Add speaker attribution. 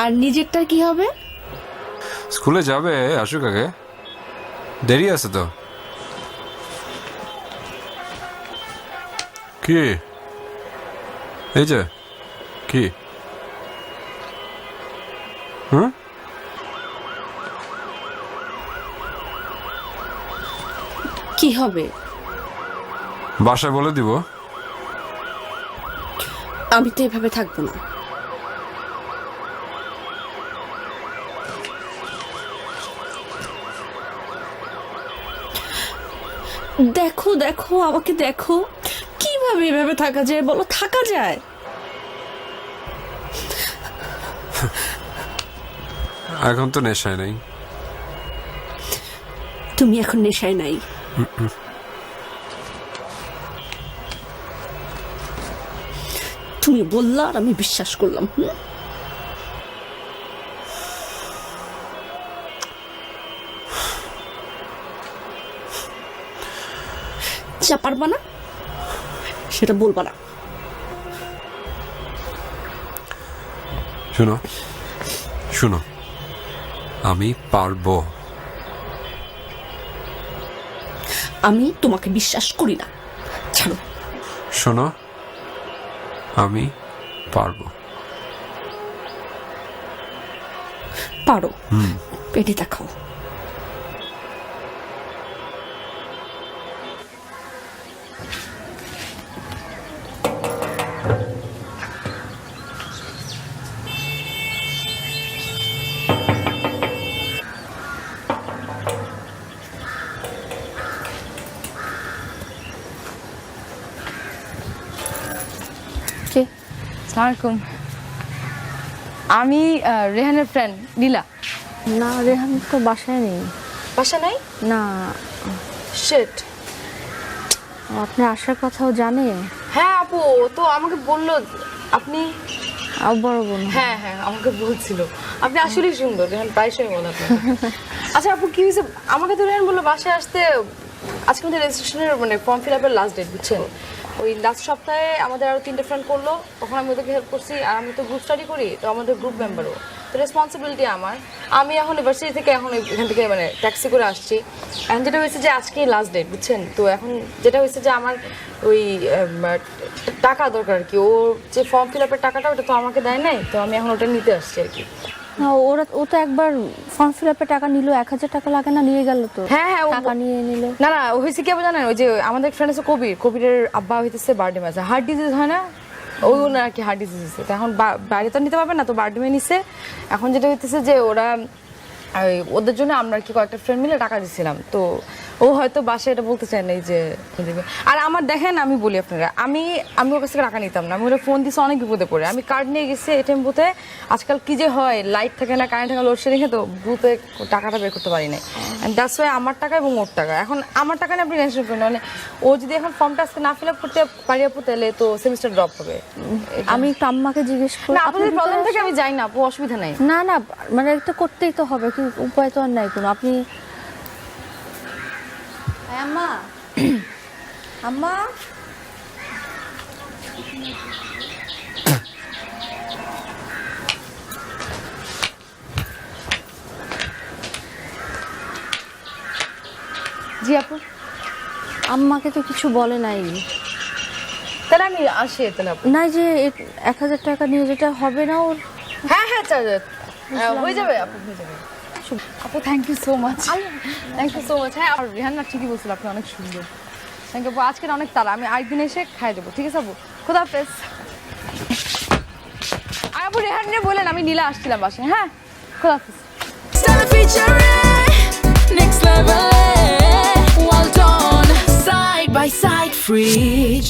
Speaker 1: আর নিজেরটা কি হবে?
Speaker 2: স্কুলে যাবে আসুক আগে। দেরি আছে তো। কি? এই যে কি? হুম?
Speaker 1: কি হবে?
Speaker 2: বাসায় বলে দিব।
Speaker 1: আমি তো এভাবে থাকব না। দেখো দেখো আমাকে দেখো। কীভাবে এভাবে থাকা যায় বলো? থাকা যায়।
Speaker 2: এখন তো নেশায় নাই।
Speaker 1: তুমি এখন নেশায় নাই। তুমি বললা আর আমি বিশ্বাস করলাম হুম? যা পারবা না সেটা বলবা না।
Speaker 2: শুনো শুনো আমি পারব।
Speaker 1: আমি তোমাকে বিশ্বাস করি না। ছাড়ো।
Speaker 2: শোনো আমি পারব।
Speaker 1: পারো। পেটে দেখাও।
Speaker 3: সালামালাইকুম। আমি রেহানের ফ্রেন্ড নীলা।
Speaker 4: না রেহান তো বাসায় নেই।
Speaker 3: বাসা নাই?
Speaker 4: না।
Speaker 3: শেট
Speaker 4: আপনি আসার কথাও জানে?
Speaker 3: হ্যাঁ আপু ও তো আমাকে বলল আপনি?
Speaker 4: বড় বোন।
Speaker 3: হ্যাঁ হ্যাঁ আমাকে বলছিল। আপনি আসলেই সুন্দর রেহান প্রায়শই বলে। আচ্ছা আপু কি হয়েছে? আমাকে তো রেহান বলল বাসায় আসতে আজকে আমাদের রেজিস্ট্রেশনের মানে ফর্ম ফিল আপের লাস্ট ডেট বুঝছেন? ওই লাস্ট সপ্তাহে আমাদের আরও তিনটে ফ্রেন্ড করল, তখন আমি ওদেরকে হেল্প করছি আর আমি তো গ্রুপ স্টাডি করি, তো আমাদের গ্রুপ মেম্বারও তো রেসপন্সিবিলিটি আমার। আমি এখন ইউনিভার্সিটি থেকে এখন এখান থেকে মানে ট্যাক্সি করে আসছি। এখন যেটা হয়েছে যে আজকেই লাস্ট ডেট বুঝছেন? তো এখন যেটা হয়েছে যে আমার ওই টাকা দরকার আর কি। ও যে ফর্ম ফিল আপের টাকাটা, ওটা তো আমাকে দেয় নাই, তো আমি এখন ওটা নিতে আসছি আর কি।
Speaker 4: না, ওরা ও তো একবার ফর্ম ফিল আপে টাকা নিল এক হাজার টাকা লাগে না নিয়ে গেল তো।
Speaker 3: হ্যাঁ হ্যাঁ
Speaker 4: টাকা নিয়ে নিল।
Speaker 3: না না হয়েছে কি আবার জানেন? ওই যে আমাদের ফ্রেন্ড আছে কবির কবিরের আব্বা হইতেছে বার্থডে ম্যাচ হার্ট ডিজিজ হয় না? ওই ওনার আর কি হার্ট ডিজিজ হয়েছে এখন বাইরে তো নিতে পারবে না তো বার্থডে নিছে। এখন যেটা হইতেছে যে ওরা ওদের জন্য আমরা আর কি কয়েকটা ফ্রেন্ড মিলে টাকা দিছিলাম। তো ও হয়তো বাসায় এটা বলতে চায় না এই যে দেবে আর আমার দেখেন আমি বলি আপনারা আমি আমি ওর কাছ থেকে টাকা নিতাম না। আমি ওরা ফোন দিছি অনেক বিপদে পড়ে। আমি কার্ড নিয়ে গেছি এটিএম বুথে আজকাল কি যে হয় লাইট থাকে না কারেন্ট থাকে লোডশেডিং তো বুথে টাকাটা বের করতে পারি নাই। দ্যাটস ওয়াই আমার টাকা এবং ওর টাকা। এখন আমার টাকা নিয়ে আপনি টেনশন করেন মানে ও যদি এখন ফর্মটা আজকে না ফিল আপ করতে পারি আপু তাহলে তো সেমিস্টার ড্রপ হবে।
Speaker 4: আমি আম্মাকে জিজ্ঞেস করি
Speaker 3: না আপনাদের প্রবলেম থেকে আমি যাই না আপু অসুবিধা নাই।
Speaker 4: না না মানে এটা করতেই তো হবে কি উপায় তো আর নাই কোনো। আপনি আম্মা। আম্মা।
Speaker 3: জি আপু।
Speaker 4: আম্মাকে তো কিছু বলে নাই।
Speaker 3: তাহলে আমি আসি তাহলে আপু।
Speaker 4: নাই যে এক হাজার টাকা নিয়ে যেটা হবে না ওর।
Speaker 3: হ্যাঁ হ্যাঁ হয়ে যাবে আপু হয়ে যাবে। আপু thank you so much thank you so much হ্যাঁ আর রেহান না ঠিকই বলছিল আপনি অনেক সুন্দর। থ্যাংক ইউ আপু। আজকের অনেক তারা। আমি আরেকদিন এসে খাই দেবো। ঠিক আছে আপু? খোদা হাফেজ। আর আপু রেহান নিয়ে বলেন আমি নীলা আসছিলাম বাসায়। হ্যাঁ খোদা হাফেজ।
Speaker 5: Featuring next level. Well done, side by side, fridge.